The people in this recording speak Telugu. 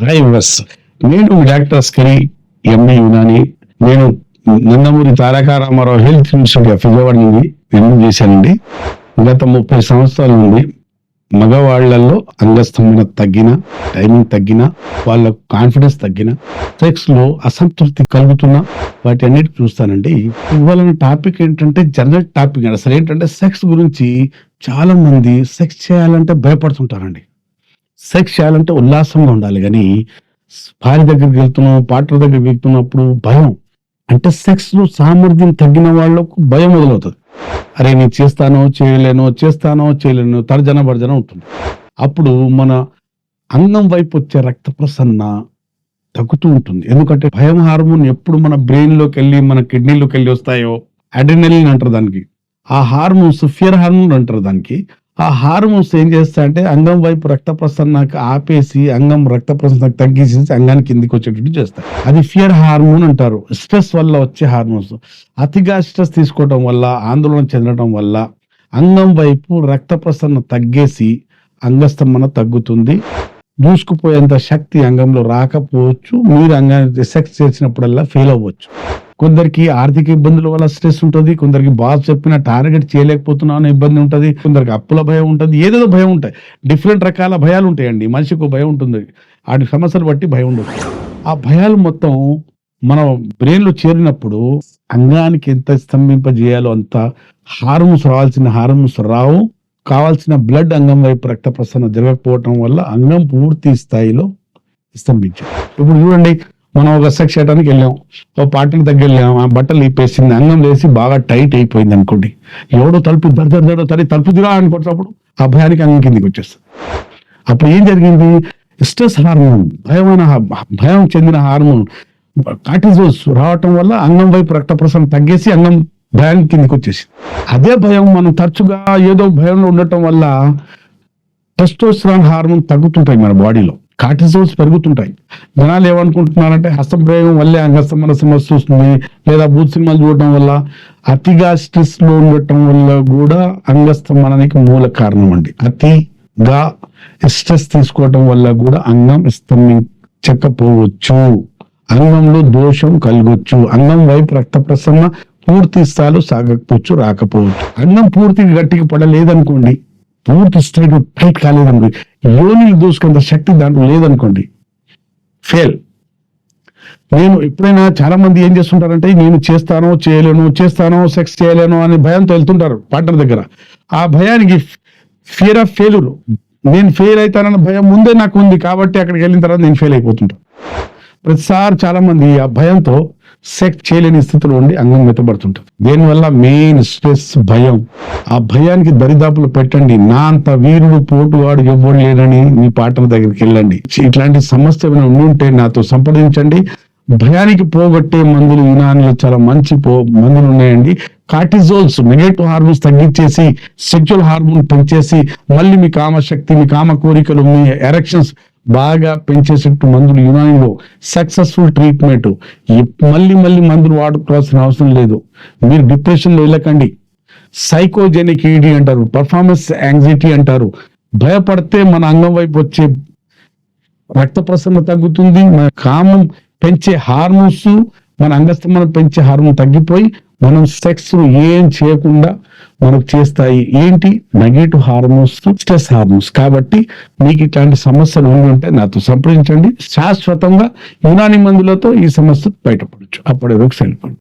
హాయ్ వస్ నేను డాక్టర్ అస్కరి ఎంఏ యునాని. నేను నందమూరి తారక రామారావు హెల్త్ ఇన్స్టిట్యూట్ విజయవాడ నుండి ఎంఏ చేశానండి. గత ముప్పై సంవత్సరాల నుండి మగవాళ్ళలో అంగస్తంభన తగ్గిన టైమింగ్ తగ్గిన వాళ్ళ కాన్ఫిడెన్స్ తగ్గిన సెక్స్లో అసంతృప్తి కలుగుతున్న వాటి అన్నిటి చూస్తానండి. ఇవాళ టాపిక్ ఏంటంటే జనరల్ టాపిక్ అసలు ఏంటంటే సెక్స్ గురించి చాలా మంది సెక్స్ చేయాలంటే భయపడుతుంటారండి. సెక్స్ చేయాలంటే ఉల్లాసంగా ఉండాలి. కానీ భార్య దగ్గరికి వెళ్తున్నాం పార్ట్నర్ దగ్గరికి వెళ్తున్నప్పుడు భయం. అంటే సెక్స్లో సామర్థ్యం తగ్గిన వాళ్ళకు భయం మొదలవుతుంది. అరే నేను చేస్తానో చేయలేనో చేస్తానో చేయలేనో తర్జన భర్జన ఉంటుంది అప్పుడు మన అన్నం వైపు వచ్చే రక్త ప్రసరణ తగ్గుతూ ఉంటుంది. ఎందుకంటే భయం హార్మోన్ ఎప్పుడు మన బ్రెయిన్లోకి వెళ్ళి మన కిడ్నీలోకి వెళ్ళి వస్తాయో అడ్రినలిన్ అంటారు దానికి. ఆ హార్మోన్స్ ఫియర్ హార్మోన్ అంటారు దానికి. ఆ హార్మోన్స్ ఏం చేస్తాయంటే అంగం వైపు రక్త ప్రసరణకు ఆపేసి అంగం రక్త ప్రసరణ తగ్గించేసి అంగానికి కిందికి వచ్చేటట్టు చేస్తాయి. అది ఫియర్ హార్మోన్ అంటారు. స్ట్రెస్ వల్ల వచ్చే హార్మోన్స్. అతిగా స్ట్రెస్ తీసుకోవడం వల్ల ఆందోళన చెందడం వల్ల అంగం వైపు రక్త ప్రసరణ తగ్గేసి అంగస్తంభన తగ్గుతుంది. దూసుకుపోయేంత శక్తి అంగంలో రాకపోవచ్చు. మీరు అంగాన్ని సెక్స్ చేసినప్పుడల్లా ఫెయిల్ అవ్వచ్చు. కొందరికి ఆర్థిక ఇబ్బందుల వల్ల స్ట్రెస్ ఉంటుంది కొందరికి బాస్ చెప్పిన టార్గెట్ చేయలేకపోతున్నాను ఇబ్బంది ఉంటుంది కొందరికి అప్పుల భయం ఉంటుంది ఏదేదో భయం ఉంటాయి. డిఫరెంట్ రకాల భయాలు ఉంటాయండి. మనిషికి ఒక భయం ఉంటుంది. వాటి సమస్యలు బట్టి భయం ఉండదు. ఆ భయాలు మొత్తం మన బ్రెయిన్లో చేరినప్పుడు అంగానికి ఎంత స్తంభింపజేయాలో అంత హార్మోన్స్ రావాల్సిన హార్మోన్స్ రావు కావాల్సిన బ్లడ్ అంగం వైపు రక్త ప్రసరణ జరగకపోవటం వల్ల అంగం పూర్తి స్థాయిలో స్తంభించారు. ఇప్పుడు చూడండి మనం ఒక సెక్స్ చేయడానికి వెళ్ళాం. ఓ పార్టీకి దగ్గర వెళ్ళాం. ఆ బట్టలు ఇప్పేసింది. అన్నం వేసి బాగా టైట్ అయిపోయింది అనుకోండి. ఎవడో తలుపు దర దర దర తరి తలుపు దిరా అనుకుంటున్నప్పుడు ఆ భయానికి అంగం కిందికి వచ్చేస్తుంది. అప్పుడు ఏం జరిగింది? స్ట్రెస్ హార్మోన్ భయమైన భయం చెందిన హార్మోన్ కార్టిజోల్స్ రావటం వల్ల అంగం వైపు రక్త ప్రసరణ తగ్గేసి అంగం భయం కిందికి వచ్చేసి అదే భయం మనం తరచుగా ఏదో భయంలో ఉండటం వల్ల టెస్టోస్ట్రాన్ హార్మోన్ తగ్గుతుంటాయి మన బాడీలో. కార్టిజోల్స్ పెరుగుతుంటాయి. జనాలు ఏమనుకుంటున్నారంటే హస్తప్రయోగం వల్లే అంగస్తమన సమస్య వస్తుంది లేదా బూత్ సినిమాలు చూడటం వల్ల అతిగా స్ట్రెస్లో ఉండటం వల్ల కూడా అంగస్తమనానికి మూల కారణం అండి. అతిగా స్ట్రెస్ తీసుకోవటం వల్ల కూడా అంగం స్తంభించకపోవచ్చు. అంగంలో దోషం కలగొచ్చు. అంగం వైపు రక్త ప్రసరణ పూర్తి స్థాయిలో సాగకపోవచ్చు రాకపోవచ్చు. అంగం పూర్తిగా గట్టిగా పడలేదనుకోండి పూర్తి స్థాయిలో టైట్ కాలేదనుకోండి యోనిని దూసుకున్న శక్తి దాంట్లో లేదనుకోండి. ఫెయిల్ నేను ఎప్పుడైనా చాలా మంది ఏం చేస్తుంటారంటే నేను చేస్తానో చేయలేను చేస్తానో సెక్స్ చేయలేను అనే భయంతో వెళ్తుంటారు పార్ట్నర్ దగ్గర. ఆ భయానికి ఫియర్ ఆఫ్ ఫెయిల్యూర్ నేను ఫెయిల్ అవుతానన్న భయం ముందే నాకు ఉంది కాబట్టి అక్కడికి వెళ్ళిన తర్వాత నేను ఫెయిల్ అయిపోతుంటాను ప్రతిసారి చాలా మంది ఆ భయంతో సెట్ చేయలేని స్థితిలో ఉండి అంగం మెత్తబడుతుంటుంది దీనివల్ల? మెయిన్ స్ట్రెస్ భయం. ఆ భయానికి దరిదాపులు పెట్టండి. నా అంత వీరుడు పోటువాడు ఎవ్వడు లేడని మీ పాటల దగ్గరికి వెళ్ళండి. ఇట్లాంటి సమస్య ఏమైనా ఉండి ఉంటే నాతో సంప్రదించండి. భయానికి పోగొట్టే మందులు యునానిలో చాలా మంచి పో మందులు ఉన్నాయండి. కార్టిజోల్స్ నెగటివ్ హార్మోన్స్ తగ్గించేసి సెక్చువల్ హార్మోన్ పెంచేసి మళ్ళీ మీ కామశక్తి మీ కామ కోరికలు మీ ఎరెక్షన్స్ బాగా పెంచేసేట్టు మందులు యునానిలో సక్సెస్ఫుల్ ట్రీట్మెంట్. మళ్ళీ మళ్ళీ మందులు వాడుకోవాల్సిన అవసరం లేదు. మీరు డిప్రెషన్లో వెళ్ళకండి. సైకోజెనిక్ ఈడీ అంటారు పర్ఫార్మెన్స్ యాంగ్జైటీ అంటారు. భయపడితే మన అంగం వైపు వచ్చే రక్త ప్రసరణ తగ్గుతుంది మన కామం పెంచే హార్మోన్స్ మన అంగస్తమనం పెంచే హార్మోన్ తగ్గిపోయి మనం సెక్స్ ఏం చేయకుండా మనకు చేస్తాయి ఏంటి? Negative hormones stress hormones. కాబట్టి మీకు ఇట్లాంటి సమస్యలు ఉండి ఉంటే నాతో సంప్రదించండి. శాశ్వతంగా యునాని మందులతో ఈ సమస్య బయటపడచ్చు. అప్పటి వరకు వెళ్ళిపోండి